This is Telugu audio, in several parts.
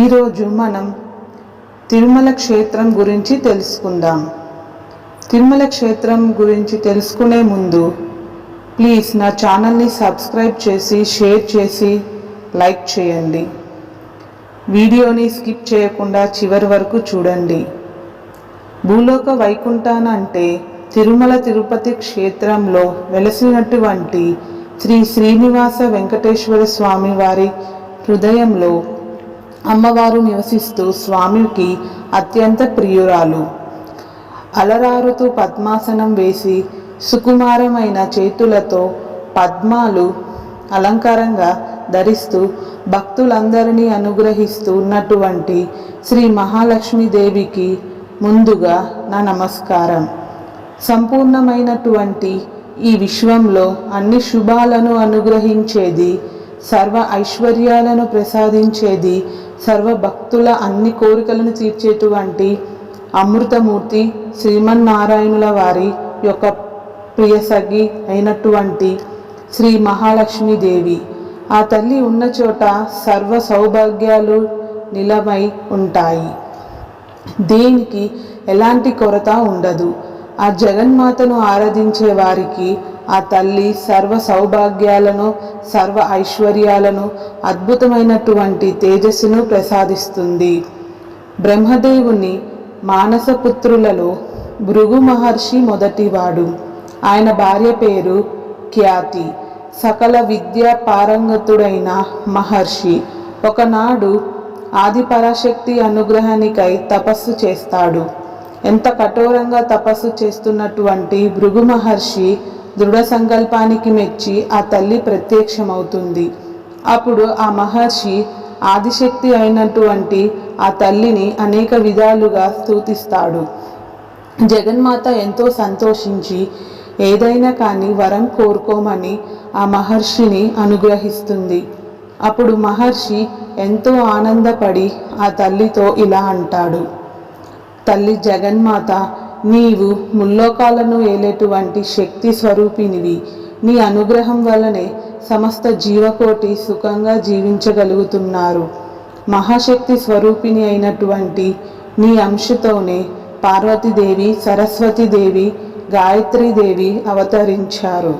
ఈరోజు మనం తిరుమల క్షేత్రం గురించి తెలుసుకుందాం. తిరుమల క్షేత్రం గురించి తెలుసుకునే ముందు ప్లీజ్ నా ఛానల్ని సబ్స్క్రైబ్ చేసి షేర్ చేసి లైక్ చేయండి. వీడియోని స్కిప్ చేయకుండా చివరి వరకు చూడండి. భూలోక వైకుంఠాన అంటే తిరుమల తిరుపతి క్షేత్రంలో వెలసినటువంటి శ్రీ శ్రీనివాస వెంకటేశ్వర స్వామి వారి హృదయంలో అమ్మవారు నివసిస్తూ స్వామికి అత్యంత ప్రియురాలు. అలరారుతూ పద్మాసనం వేసి సుకుమారమైన చేతులతో పద్మాలు అలంకారంగా ధరిస్తూ భక్తులందరినీ అనుగ్రహిస్తూ ఉన్నటువంటి శ్రీ మహాలక్ష్మీదేవికి ముందుగా నా నమస్కారం. సంపూర్ణమైనటువంటి ఈ విశ్వంలో అన్ని శుభాలను అనుగ్రహించేది సర్వ ఐశ్వర్యాలను ప్రసాదించేది సర్వ భక్తుల అన్ని కోరికలను తీర్చేటువంటి అమృతమూర్తి శ్రీమన్నారాయణుల వారి యొక్క ప్రియసగి అయినటువంటి శ్రీ మహాలక్ష్మీదేవి ఆ తల్లి ఉన్న చోట సర్వ సౌభాగ్యాలు నిలమై ఉంటాయి. దేనికి ఎలాంటి కొరత ఉండదు. ఆ జగన్మాతను ఆరాధించే వారికి ఆ తల్లి సర్వ సౌభాగ్యాలను సర్వ ఐశ్వర్యాలను అద్భుతమైనటువంటి తేజస్సును ప్రసాదిస్తుంది. బ్రహ్మదేవుని మానసపుత్రులలో భృగు మహర్షి మొదటివాడు. ఆయన భార్య పేరు ఖ్యాతి. సకల విద్య పారంగతుడైన మహర్షి. ఒకనాడు ఆదిపరాశక్తి అనుగ్రహానికై తపస్సు చేస్తాడు. ఎంత కఠోరంగా తపస్సు చేస్తున్నటువంటి భృగు మహర్షి దృఢ సంకల్పానికి మెచ్చి ఆ తల్లి ప్రత్యక్షమవుతుంది. అప్పుడు ఆ మహర్షి ఆదిశక్తి అయినటువంటి ఆ తల్లిని అనేక విధాలుగా స్థూతిస్తాడు జగన్మాత ఎంతో సంతోషించి ఏదైనా కానీ వరం కోరుకోమని ఆ మహర్షిని అనుగ్రహిస్తుంది. అప్పుడు మహర్షి ఎంతో ఆనందపడి ఆ తల్లితో ఇలా అంటాడు. తల్లి జగన్మాత నీవు ముల్లోకాలను ఏలేటువంటి శక్తి స్వరూపినివి. నీ అనుగ్రహం వల్లనే సమస్త జీవకోటి సుఖంగా జీవించగలుగుతున్నారు. మహాశక్తి స్వరూపిణి అయినటువంటి నీ అంశతోనే పార్వతీదేవి సరస్వతీదేవి గాయత్రీదేవి అవతరించారు.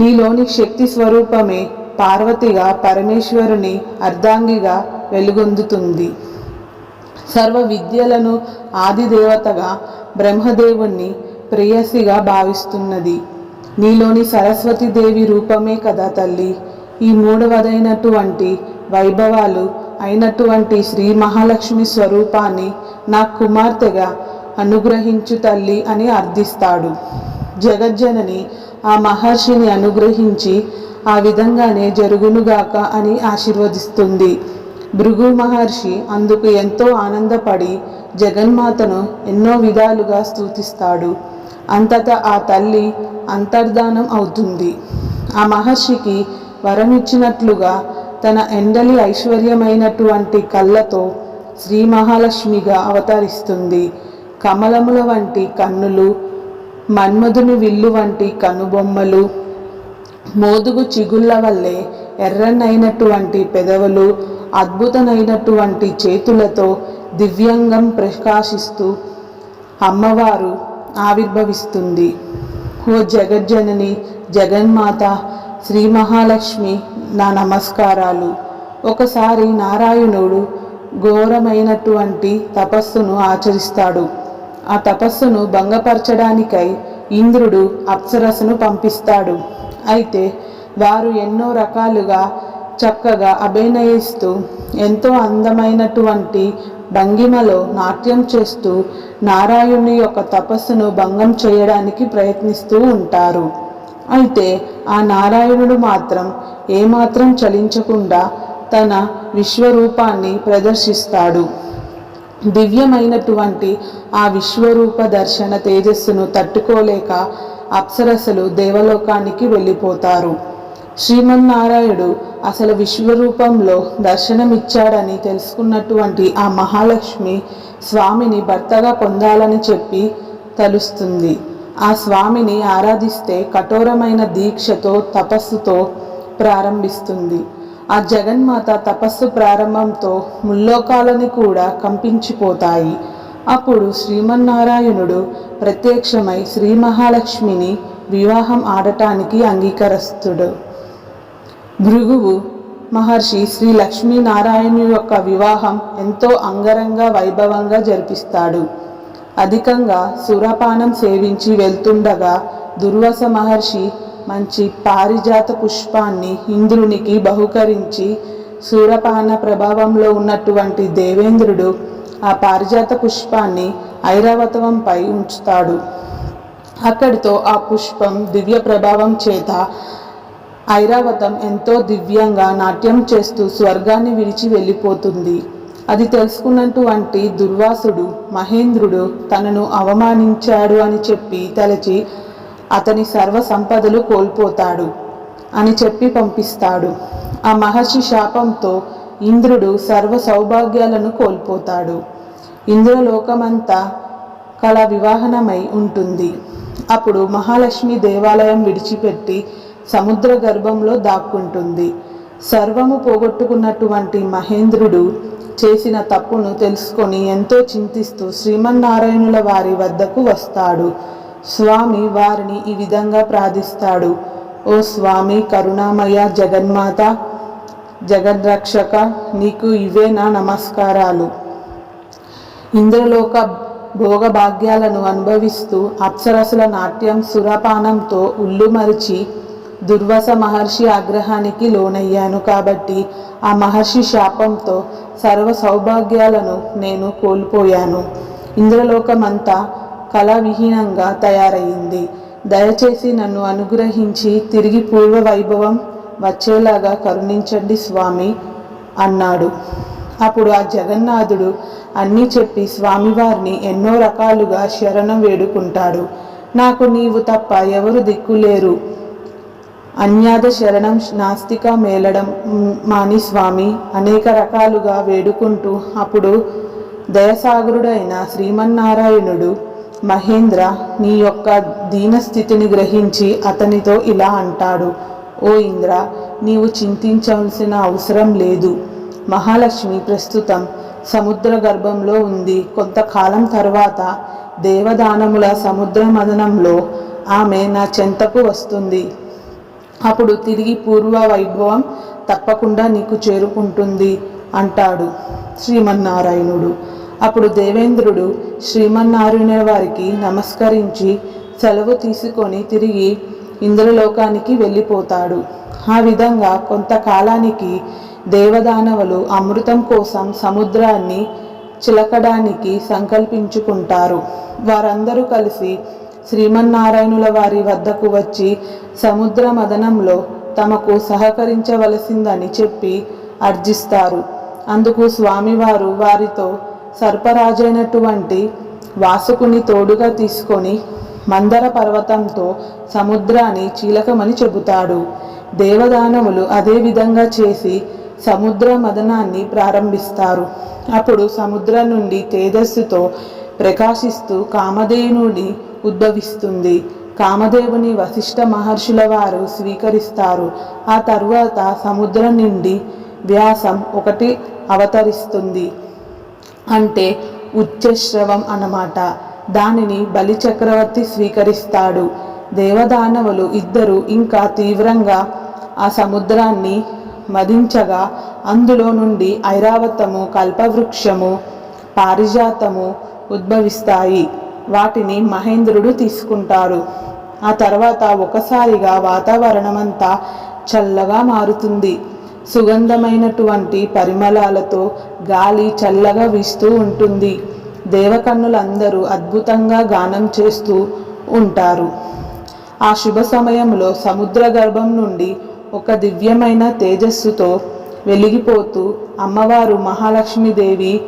నీలోని శక్తి స్వరూపమే పార్వతిగా పరమేశ్వరుని అర్ధాంగిగా వెలుగొందుతుంది. సర్వ విద్యలను ఆదిదేవతగా బ్రహ్మదేవుణ్ణి ప్రేయసిగా భావిస్తున్నది. నీలోని సరస్వతీదేవి రూపమే కదా తల్లి. ఈ మూడవదైనటువంటి వైభవాలు అయినటువంటి శ్రీ మహాలక్ష్మి స్వరూపాన్ని నా కుమార్తెగా అనుగ్రహించు తల్లి అని అర్థిస్తాడు. జగజ్జనని ఆ మహర్షిని అనుగ్రహించి ఆ విధంగానే జరుగునుగాక అని ఆశీర్వదిస్తుంది. భృగు మహర్షి అందుకు ఎంతో ఆనందపడి జగన్మాతను ఎన్నో విధాలుగా స్థూతిస్తాడు అంతటా ఆ తల్లి అంతర్ధానం అవుతుంది. ఆ మహర్షికి వరమిచ్చినట్లుగా తన ఎండలి ఐశ్వర్యమైనటువంటి కళ్ళతో శ్రీ మహాలక్ష్మిగా అవతరిస్తుంది. కమలముల వంటి కన్నులు మన్మధుని విల్లు వంటి కనుబొమ్మలు మోదుగు చిగుళ్ళ వల్లే ఎర్రనైనటువంటి పెదవులు అద్భుతమైనటువంటి చేతులతో దివ్యంగం ప్రకాశిస్తూ అమ్మవారు ఆవిర్భవిస్తుంది. ఓ జగజ్జనని జగన్మాత శ్రీ మహాలక్ష్మి నా నమస్కారాలు. ఒకసారి నారాయణుడు ఘోరమైనటువంటి తపస్సును ఆచరిస్తాడు. ఆ తపస్సును భంగపరచడానికై ఇంద్రుడు అప్సరసను పంపిస్తాడు. అయితే వారు ఎన్నో రకాలుగా చక్కగా అభినయిస్తూ ఎంతో అందమైనటువంటి భంగిమలో నాట్యం చేస్తూ నారాయణుని యొక్క తపస్సును భంగం చేయడానికి ప్రయత్నిస్తూ ఉంటారు. అయితే ఆ నారాయణుడు మాత్రం ఏమాత్రం చలించకుండా తన విశ్వరూపాన్ని ప్రదర్శిస్తాడు. దివ్యమైనటువంటి ఆ విశ్వరూప దర్శన తేజస్సును తట్టుకోలేక అప్సరసలు దేవలోకానికి వెళ్ళిపోతారు. శ్రీమన్నారాయణుడు అసలు విశ్వరూపంలో దర్శనమిచ్చాడని తెలుసుకున్నటువంటి ఆ మహాలక్ష్మి స్వామిని భర్తగా పొందాలని చెప్పి తలుస్తుంది. ఆ స్వామిని ఆరాధిస్తే కఠోరమైన దీక్షతో తపస్సుతో ప్రారంభిస్తుంది. ఆ జగన్మాత తపస్సు ప్రారంభంతో ముల్లోకాలని కూడా కంపించిపోతాయి. అప్పుడు శ్రీమన్నారాయణుడు ప్రత్యక్షమై శ్రీ మహాలక్ష్మిని వివాహం ఆడటానికి అంగీకరిస్తుడు. భృగువు మహర్షి శ్రీ లక్ష్మీనారాయణు యొక్క వివాహం ఎంతో అంగరంగ వైభవంగా జరిపిస్తాడు. అధికంగా సురపానం సేవించి వెళ్తుండగా దుర్వాస మహర్షి మంచి పారిజాత పుష్పాన్ని ఇంద్రునికి బహుకరించి సూరపాన ప్రభావంలో ఉన్నటువంటి దేవేంద్రుడు ఆ పారిజాత పుష్పాన్ని ఐరావతవంపై ఉంచుతాడు. అక్కడితో ఆ పుష్పం దివ్య ప్రభావం చేత ఐరావతం ఎంతో దివ్యంగా నాట్యం చేస్తూ స్వర్గాన్ని విడిచి వెళ్ళిపోతుంది. అది తెలుసుకున్నటువంటి దుర్వాసుడు మహేంద్రుడు తనను అవమానించాడు అని చెప్పి తలచి అతని సర్వ సంపదలు కోల్పోతాడు అని చెప్పి పంపిస్తాడు. ఆ మహర్షి శాపంతో ఇంద్రుడు సర్వ సౌభాగ్యాలను కోల్పోతాడు. ఇంద్రలోకమంతా కళ వివాహనమై ఉంటుంది. అప్పుడు మహాలక్ష్మి దేవాలయం విడిచిపెట్టి సముద్ర గర్భంలో దాక్కుంటుంది. సర్వము పోగొట్టుకున్నటువంటి మహేంద్రుడు చేసిన తప్పును తెలుసుకొని ఎంతో చింతిస్తూ శ్రీమన్నారాయణుల వారి వద్దకు వస్తాడు. స్వామి వారిని ఈ విధంగా ప్రార్థిస్తాడు. ఓ స్వామి కరుణామయ జగన్మాత జగద్రక్షక నీకు ఇవే నా నమస్కారాలు. ఇంద్రలోక భోగభాగ్యాలను అనుభవిస్తూ అప్సరసుల నాట్యం సురపానంతో ఉల్లుమరిచి దుర్వాస మహర్షి ఆగ్రహానికి లోనయ్యాను కాబట్టి ఆ మహర్షి శాపంతో సర్వ సౌభాగ్యాలను నేను కోల్పోయాను. ఇంద్రలోకమంతా కళావిహీనంగా తయారయ్యింది దయచేసి నన్ను అనుగ్రహించి తిరిగి పూర్వ వైభవం వచ్చేలాగా కరుణించండి స్వామి అన్నాడు. అప్పుడు ఆ జగన్నాథుడు అన్నీ చెప్పి స్వామివారిని ఎన్నో రకాలుగా శరణం వేడుకుంటాడు. నాకు నీవు తప్ప ఎవరు దిక్కులేరు. అన్యాద శరణం నాస్తిక మేలడం మాని స్వామి. అనేక రకాలుగా వేడుకుంటూ అప్పుడు దయసాగరుడైన శ్రీమన్నారాయణుడు మహేంద్ర నీ యొక్క దీనస్థితిని గ్రహించి అతనితో ఇలా అంటాడు. ఓ ఇంద్ర నీవు చింతించవలసిన అవసరం లేదు. మహాలక్ష్మి ప్రస్తుతం సముద్ర గర్భంలో ఉంది. కొంతకాలం తర్వాత దేవదానముల సముద్ర మదనంలో ఆమె నా చెంతకు వస్తుంది. అప్పుడు తిరిగి పూర్వ వైభవం తప్పకుండా నీకు చేరుకుంటుంది అంటాడు శ్రీమన్నారాయణుడు. అప్పుడు దేవేంద్రుడు శ్రీమన్నారాయణ వారికి నమస్కరించి సెలవు తీసుకొని తిరిగి ఇంద్రలోకానికి వెళ్ళిపోతాడు. ఆ విధంగా కొంతకాలానికి దేవదానవులు అమృతం కోసం సముద్రాన్ని చిలకడానికి సంకల్పించుకుంటారు. వారందరూ కలిసి శ్రీమన్నారాయణుల వారి వద్దకు వచ్చి సముద్ర మదనంలో తమకు సహకరించవలసిందని చెప్పి అర్జిస్తారు. అందుకు స్వామివారు వారితో సర్పరాజైనటువంటి వాసుకుని తోడుగా తీసుకొని మందర పర్వతంతో సముద్రాన్ని చీలకమని చెబుతాడు. దేవదానవులు అదే విధంగా చేసి సముద్ర మదనాన్ని ప్రారంభిస్తారు. అప్పుడు సముద్రం నుండి తేజస్సుతో ప్రకాశిస్తూ కామధేనుడి ఉద్భవిస్తుంది. కామదేవుని వశిష్ఠ మహర్షుల వారు స్వీకరిస్తారు. ఆ తరువాత సముద్రం నుండి వ్యాసం ఒకటి అవతరిస్తుంది. అంటే ఉచ్చశ్రవం అన్నమాట. దానిని బలి చక్రవర్తి స్వీకరిస్తాడు. దేవదానవులు ఇద్దరు ఇంకా తీవ్రంగా ఆ సముద్రాన్ని మదించగా అందులో నుండి ఐరావతము కల్పవృక్షము పారిజాతము ఉద్భవిస్తాయి. వాటిని మహేంద్రుడు తీసుకుంటారు. ఆ తర్వాత ఒకసారిగా వాతావరణమంతా చల్లగా మారుతుంది. సుగంధమైనటువంటి పరిమళాలతో గాలి చల్లగా వీస్తూ ఉంటుంది. దేవకన్నులందరూ అద్భుతంగా గానం చేస్తూ ఉంటారు. ఆ శుభ సమయంలో సముద్ర గర్భం నుండి ఒక దివ్యమైన తేజస్సుతో వెలిగిపోతూ అమ్మవారు మహాలక్ష్మీదేవి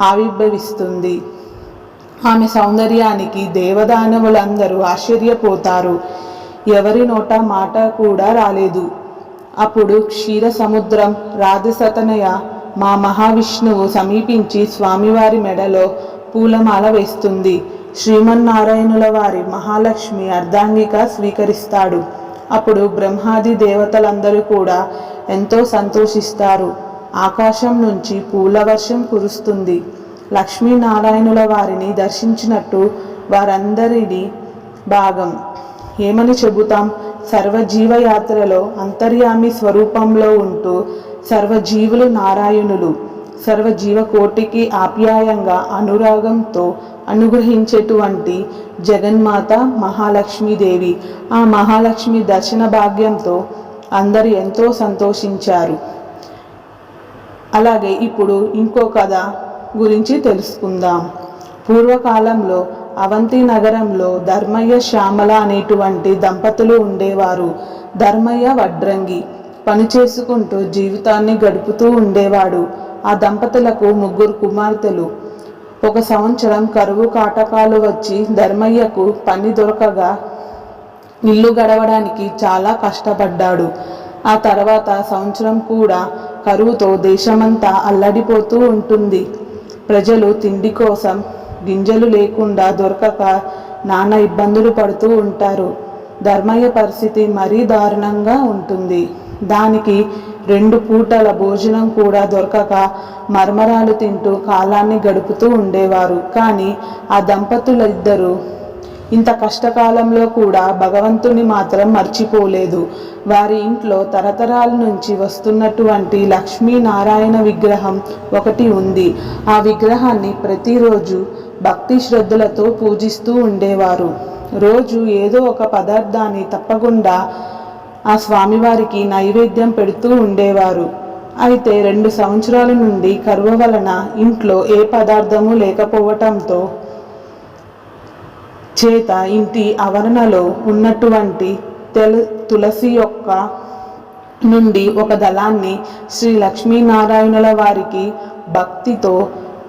ఆవిర్భవిస్తుంది. ఆమె సౌందర్యానికి దేవదానవులందరూ ఆశ్చర్యపోతారు. ఎవరి నోట మాట కూడా రాలేదు. అప్పుడు క్షీర సముద్రం రాధసతనయ మా మహావిష్ణువు సమీపించి స్వామివారి మెడలో పూలమాల వేస్తుంది. శ్రీమన్నారాయణుల వారి మహాలక్ష్మి అర్ధాంగిక స్వీకరిస్తాడు. అప్పుడు బ్రహ్మాది దేవతలందరూ కూడా ఎంతో సంతోషిస్తారు. ఆకాశం నుంచి పూల వర్షం కురుస్తుంది. లక్ష్మీనారాయణుల వారిని దర్శించినట్టు వారందరిది భాగం. ఏమని చెబుతాం? సర్వజీవయాత్రలో అంతర్యామి స్వరూపంలో ఉంటూ సర్వజీవులు నారాయణులు. సర్వజీవకోటికి ఆప్యాయంగా అనురాగంతో అనుగ్రహించేటువంటి జగన్మాత మహాలక్ష్మీదేవి. ఆ మహాలక్ష్మి దర్శన భాగ్యంతో అందరు ఎంతో సంతోషించారు. అలాగే ఇప్పుడు ఇంకో కథ. గురించి తెలుసుకుందాం. పూర్వకాలంలో అవంతి నగరంలో ధర్మయ్య శ్యామల అనేటువంటి దంపతులు ఉండేవారు. ధర్మయ్య వడ్రంగి పని చేసుకుంటూ జీవితాన్ని గడుపుతూ ఉండేవాడు. ఆ దంపతులకు ముగ్గురు కుమార్తెలు. ఒక సంవత్సరం కరువు కాటకాలు వచ్చి ధర్మయ్యకు పని దొరకగా ఇల్లు గడవడానికి చాలా కష్టపడ్డాడు. ఆ తర్వాత సంవత్సరం కూడా కరువుతో దేశమంతా అల్లడిపోతూ ఉంటుంది. ప్రజలు తిండి కోసం గింజలు లేకుండా దొరకక నానా ఇబ్బందులు పడుతూ ఉంటారు. ధర్మయ్య పరిస్థితి మరీ దారుణంగా ఉంటుంది. దానికి రెండు పూటల భోజనం కూడా దొరకక మర్మరాలు తింటూ కాలాన్ని గడుపుతూ ఉండేవారు. కానీ ఆ దంపతుల ఇద్దరు ఇంత కష్టకాలంలో కూడా భగవంతుని మాత్రం మర్చిపోలేదు. వారి ఇంట్లో తరతరాల నుంచి వస్తున్నటువంటి లక్ష్మీనారాయణ విగ్రహం ఒకటి ఉంది. ఆ విగ్రహాన్ని ప్రతిరోజు భక్తి శ్రద్ధలతో పూజిస్తూ ఉండేవారు. రోజు ఏదో ఒక పదార్థాన్ని తప్పకుండా ఆ స్వామివారికి నైవేద్యం పెడుతూ ఉండేవారు. అయితే రెండు సంవత్సరాల నుండి కరువు వలన ఇంట్లో ఏ పదార్థము లేకపోవటంతో చేత ఇంటి ఆవరణలో ఉన్నటువంటి తెలు తులసి యొక్క నుండి ఒక దళాన్ని శ్రీ లక్ష్మీనారాయణుల వారికి భక్తితో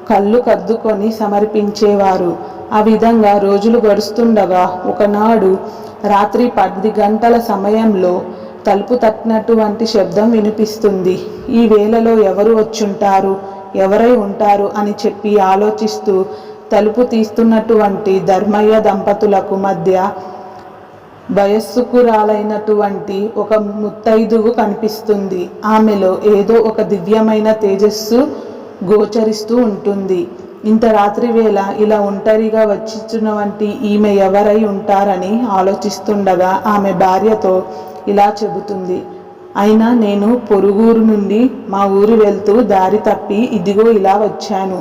కళ్ళు కద్దుకొని సమర్పించేవారు. ఆ విధంగా రోజులు గడుస్తుండగా ఒకనాడు రాత్రి పది గంటల సమయంలో తలుపు తట్టినటువంటి శబ్దం వినిపిస్తుంది. ఈ వేళలో ఎవరు వచ్చుంటారు? ఎవరై ఉంటారు? అని చెప్పి ఆలోచిస్తూ తలుపు తీస్తున్నటువంటి ధర్మయ్య దంపతులకు మధ్య వయస్సుకురాలైనటువంటి ఒక ముత్తైదువు కనిపిస్తుంది. ఆమెలో ఏదో ఒక దివ్యమైన తేజస్సు గోచరిస్తూ ఉంటుంది. ఇంత రాత్రి వేళ ఇలా ఒంటరిగా వచ్చినటువంటి ఈమె ఎవరై ఉంటారని ఆలోచిస్తుండగా ఆమె భార్యతో ఇలా చెబుతుంది. అయినా నేను పొరుగురు నుండి మా ఊరు వెళ్తూ దారి తప్పి ఇదిగో ఇలా వచ్చాను.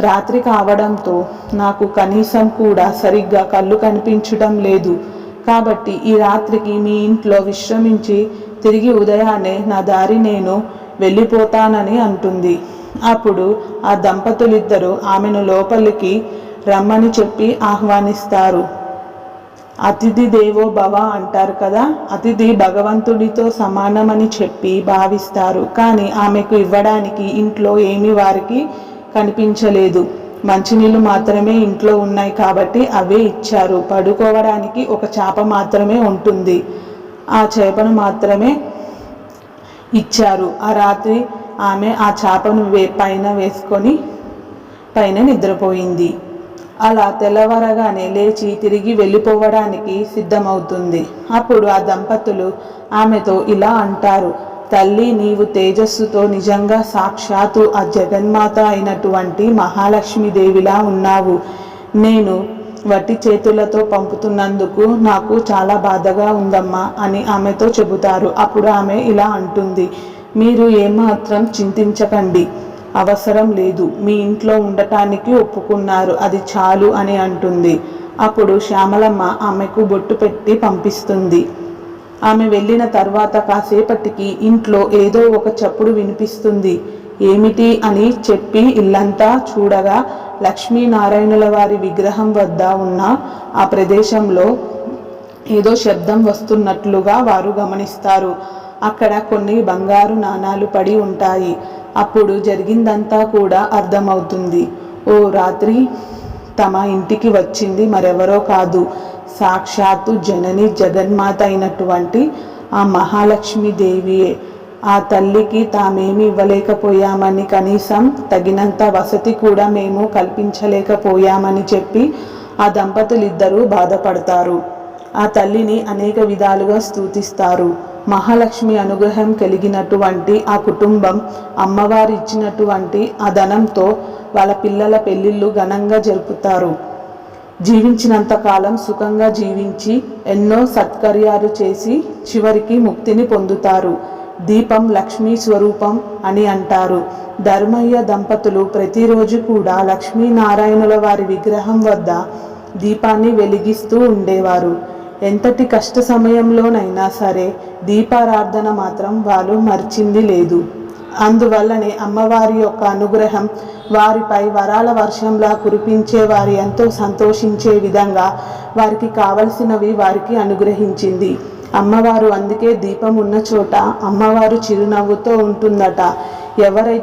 రాత్రి కావడంతో నాకు కనీసం కూడా సరిగ్గా కళ్ళు కనిపించడం లేదు. కాబట్టి ఈ రాత్రికి మీ ఇంట్లో విశ్రమించి తిరిగి ఉదయాన్నే నా దారి నేను వెళ్ళిపోతానని అంటుంది. అప్పుడు ఆ దంపతులిద్దరూ ఆమెను లోపలికి రమ్మని చెప్పి ఆహ్వానిస్తారు. అతిథి దేవో భవ అంటారు కదా అతిథి భగవంతుడితో సమానమని చెప్పి భావిస్తారు. కానీ ఆమెకు ఇవ్వడానికి ఇంట్లో ఏమి వారికి కనిపించలేదు. మంచినీళ్ళు మాత్రమే ఇంట్లో ఉన్నాయి కాబట్టి అవే ఇచ్చారు. పడుకోవడానికి ఒక చేప మాత్రమే ఉంటుంది. ఆ చేపను మాత్రమే ఇచ్చారు. ఆ రాత్రి ఆమె ఆ చేపను వే పైన వేసుకొని పైన నిద్రపోయింది. అలా తెల్లవారగానే లేచి తిరిగి వెళ్ళిపోవడానికి సిద్ధమవుతుంది. అప్పుడు ఆ దంపతులు ఆమెతో ఇలా అంటారు. తల్లి నీవు తేజస్సుతో నిజంగా సాక్షాత్తు ఆ జగన్మాత అయినటువంటి మహాలక్ష్మీదేవిలా ఉన్నావు. నేను వట్టి చేతులతో పంపుతున్నందుకు నాకు చాలా బాధగా ఉందమ్మా అని ఆమెతో చెబుతారు. అప్పుడు ఆమె ఇలా అంటుంది. మీరు ఏమాత్రం చింతించకండి. అవసరం లేదు. మీ ఇంట్లో ఉండటానికి ఒప్పుకున్నారు. అది చాలు అని అంటుంది. అప్పుడు శ్యామలమ్మ ఆమెకు బొట్టు పెట్టి పంపిస్తుంది. ఆమె వెళ్ళిన తర్వాత కాసేపటికి ఇంట్లో ఏదో ఒక చప్పుడు వినిపిస్తుంది. ఏమిటి అని చెప్పి ఇల్లంతా చూడగా లక్ష్మీనారాయణుల వారి విగ్రహం వద్ద ఉన్న ఆ ప్రదేశంలో ఏదో శబ్దం వస్తున్నట్లుగా వారు గమనిస్తారు. అక్కడ కొన్ని బంగారు నాణాలు పడి ఉంటాయి. అప్పుడు జరిగిందంతా కూడా అర్థమవుతుంది. ఓ రాత్రి తమ ఇంటికి వచ్చింది మరెవరో కాదు. సాక్షాత్తు జనని జగన్మాత అయినటువంటి ఆ మహాలక్ష్మి దేవియే. ఆ తల్లికి తామేమి ఇవ్వలేకపోయామని కనీసం తగినంత వసతి కూడా మేము కల్పించలేకపోయామని చెప్పి ఆ దంపతులిద్దరూ బాధపడతారు. ఆ తల్లిని అనేక విధాలుగా స్తుతిస్తారు. మహాలక్ష్మి అనుగ్రహం కలిగినటువంటి ఆ కుటుంబం అమ్మవారు ఇచ్చినటువంటి ఆ ధనంతో వాళ్ళ పిల్లల పెళ్ళిళ్ళు ఘనంగా జరుపుతారు. జీవించినంత కాలం సుఖంగా జీవించి ఎన్నో సత్కర్యాలు చేసి చివరికి ముక్తిని పొందుతారు. దీపం లక్ష్మీ స్వరూపం అని అంటారు. ధర్మయ్య దంపతులు ప్రతిరోజు కూడా లక్ష్మీనారాయణుల వారి విగ్రహం వద్ద దీపాన్ని వెలిగిస్తూ ఉండేవారు. ఎంతటి కష్ట సమయంలోనైనా సరే దీపారాధన మాత్రం వాళ్ళు మర్చింది లేదు. అందువల్లనే అమ్మవారి యొక్క అనుగ్రహం వారిపై వరాల వర్షంలా కురిపించే వారి ఎంతో సంతోషించే విధంగా వారికి కావలసినవి వారికి అనుగ్రహించింది. అమ్మవారు అందుకే దీపం ఉన్న చోట అమ్మవారు చిరునవ్వుతో ఉంటుందట. ఎవరైతే